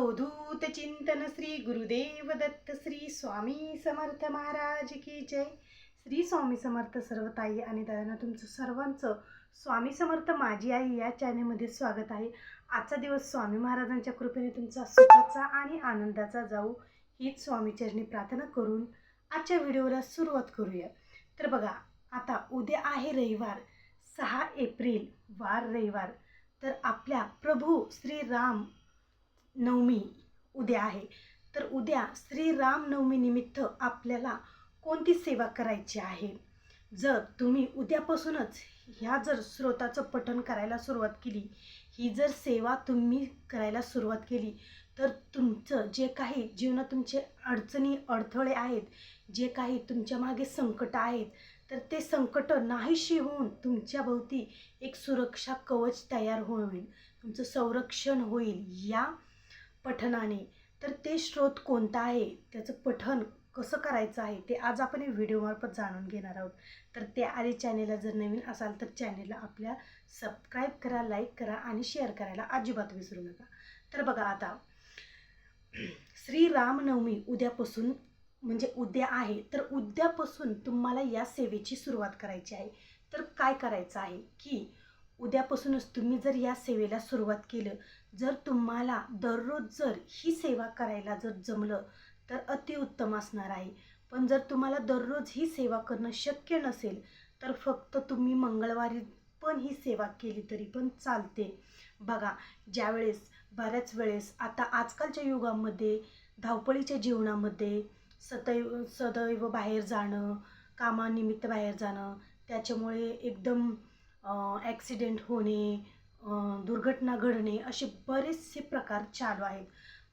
अवधूत चिंतन श्री गुरुदेव दत्त श्री स्वामी समर्थ महाराज की जय. श्री स्वामी समर्थ सर्व ताई आणि दादांना तुमचं सर्वांचं स्वामी समर्थ माझी आई या चॅनेलमध्ये स्वागत आहे. आजचा दिवस स्वामी महाराजांच्या कृपेने तुमचा सुखाचा आणि आनंदाचा जाऊ हीच स्वामीचरणी प्रार्थना करून आजच्या व्हिडिओला सुरुवात करूया. तर बघा आता उद्या आहे रविवार सहा एप्रिल वार रविवार. तर आपल्या प्रभू श्री राम नवमी उद्या आहे. तर उद्या श्रीराम नवमी निमित्त आपल्याला कोणती सेवा करायची आहे? जर तुम्ही उद्यापासूनच ह्या जर स्रोताचं पठण करायला सुरुवात केली ही जर सेवा तुम्ही करायला सुरुवात केली तर तुमचं जे काही जीवनात तुमचे अडचणी अडथळे आहेत जे काही तुमच्या मागे संकट आहेत तर ते संकट नाहीशी होऊन तुमच्या भोवती एक सुरक्षा कवच तयार होईल. तुमचं संरक्षण होईल. या पठनाने तर ते स्रोत कोणता आहे? त्याचं पठन कसं करायचं आहे? ते आज आपण या व्हिडिओमार्फत जाणून घेणार आहोत. तर त्या आधी चॅनेलला जर नवीन असाल तर चॅनेलला आपल्या सबस्क्राईब करा लाईक करा आणि शेअर करायला अजिबात विसरू नका. तर बघा आता श्री रामनवमी उद्यापासून म्हणजे उद्या आहे. तर उद्यापासून तुम्हाला या सेवेची सुरुवात करायची आहे. तर काय करायचं आहे? की उद्यापासूनच तुम्ही जर या सेवेला सुरुवात केलं जर तुम्हाला दररोज जर ही सेवा करायला जर जमलं तर अतिउत्तम असणार आहे. पण जर तुम्हाला दररोज ही सेवा करणं शक्य नसेल तर फक्त तुम्ही मंगळवारी पण ही सेवा केली तरी पण चालते. बघा ज्यावेळेस बऱ्याच वेळेस आता आजकालच्या युगामध्ये धावपळीच्या जीवनामध्ये सदैव सदैव बाहेर जाणं कामानिमित्त बाहेर जाणं त्याच्यामुळे एकदम ॲक्सिडेंट होणे दुर्घटना घडणे असे बरेचसे प्रकार चालू आहेत.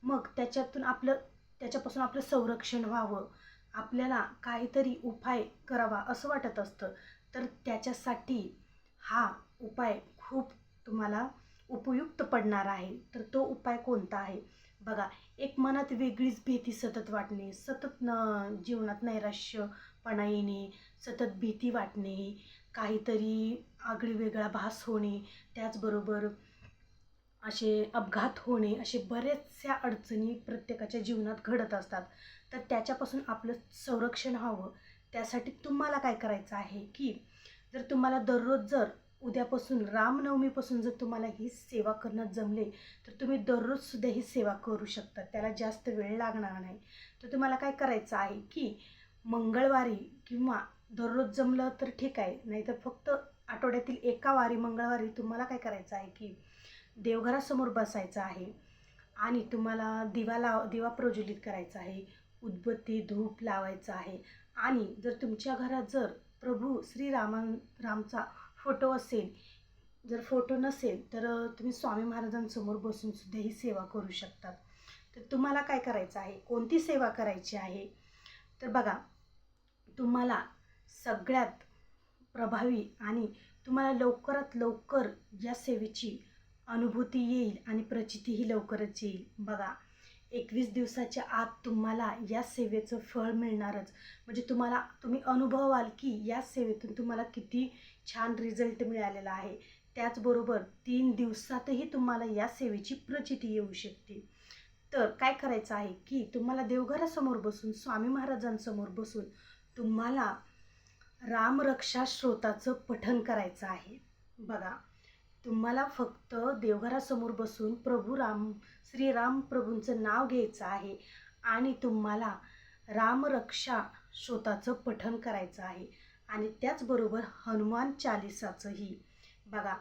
मग त्याच्यातून आपलं त्याच्यापासून आपलं संरक्षण व्हावं आपल्याला काहीतरी उपाय करावा असं वाटत असतं. तर त्याच्यासाठी हा उपाय खूप तुम्हाला उपयुक्त पडणार आहे. तर तो उपाय कोणता आहे? बघा एक मनात वेगळीच भीती सतत वाटणे सतत न जीवनात नैराश्यपणा येणे सतत भीती वाटणे काहीतरी आगळी वेगळा भास होणे त्याचबरोबर असे अपघात होणे असे बऱ्याचशा अडचणी प्रत्येकाच्या जीवनात घडत असतात. तर त्याच्यापासून आपलं संरक्षण व्हावं त्यासाठी तुम्हाला काय करायचं आहे की जर तुम्हाला दररोज जर उद्यापासून रामनवमीपासून जर तुम्हाला ही सेवा करणं जमले तर तुम्ही दररोजसुद्धा ही सेवा करू शकता. त्याला जास्त वेळ लागणार नाही. तर तुम्हाला काय करायचं आहे की मंगळवारी किंवा दररोज जमलं तर ठीक आहे. नाहीतर फक्त आठवड्यातील एका वारी मंगळवारी तुम्हाला काय करायचं आहे की देवघरासमोर बसायचं आहे आणि तुम्हाला दिवा लाव दिवा प्रज्वलित करायचा आहे. उदबत्ती धूप लावायचं आहे. आणि जर तुमच्या घरात जर प्रभू श्रीरामान रामचा फोटो असेल जर फोटो नसेल तर तुम्ही स्वामी महाराजांसमोर बसूनसुद्धा ही सेवा करू शकतात तर तुम्हाला काय करायचं आहे? कोणती सेवा करायची आहे? तर बघा तुम्हाला सगळ्यात प्रभावी आणि तुम्हाला लवकरात लवकर या सेवेची अनुभूती येईल आणि प्रचितीही लवकरच येईल. बघा एकवीस दिवसाच्या आत तुम्हाला या सेवेचं फळ मिळणारच. म्हणजे तुम्हाला तुम्ही अनुभवाल की या सेवेतून तुम्हाला किती छान रिझल्ट मिळालेला आहे. त्याचबरोबर तीन दिवसातही तुम्हाला या सेवेची प्रचिती येऊ शकते. तर काय करायचं आहे की तुम्हाला देवघरासमोर बसून स्वामी महाराजांसमोर बसून तुम्हाला रामरक्षा श्रोताचं पठन करायचं आहे. बघा तुम्हाला फक्त देवघरासमोर बसून प्रभू राम श्रीराम प्रभूंचं नाव घ्यायचं आहे आणि तुम्हाला रामरक्षा श्रोताचं पठन करायचं आहे. आणि त्याचबरोबर हनुमान चालिसाचंही. बघा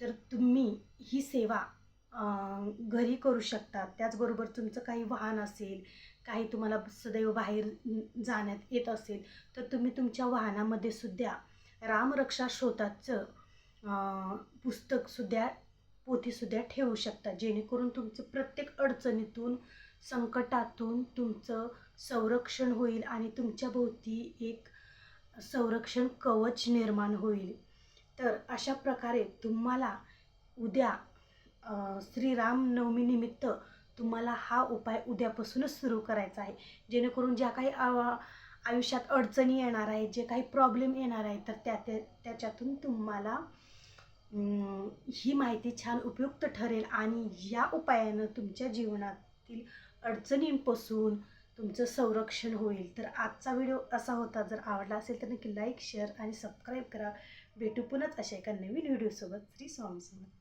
तर तुम्ही ही सेवा घरी करू शकतात. त्याचबरोबर तुमचं काही वाहन असेल काही तुम्हाला सदैव बाहेर जाण्यात येत असेल तर तुम्ही तुमच्या वाहनामध्ये सुद्धा रामरक्षा श्रोताचं पुस्तकसुद्धा पोथीसुद्धा ठेवू शकता. जेणेकरून तुमचं प्रत्येक अडचणीतून संकटातून तुमचं संरक्षण होईल आणि तुमच्या भोवती एक संरक्षण कवच निर्माण होईल. तर अशा प्रकारे तुम्हाला उद्या श्रीरामनवमीनिमित्त तुम्हाला हा उपाय उद्यापासूनच सुरू करायचा आहे. जेणेकरून ज्या काही आयुष्यात अडचणी येणार आहेत जे काही प्रॉब्लेम येणार आहे तर त्या त्याच्यातून तुम्हाला ही माहिती छान उपयुक्त ठरेल आणि या उपायानं तुमच्या जीवनातील अडचणींपासून तुमचं संरक्षण होईल. तर आजचा व्हिडिओ असा होता. जर आवडला असेल तर नक्की लाईक शेअर आणि सबस्क्राईब करा. भेटू पुन्हाच अशा एका नवीन व्हिडिओसोबत. श्री स्वामीसोबत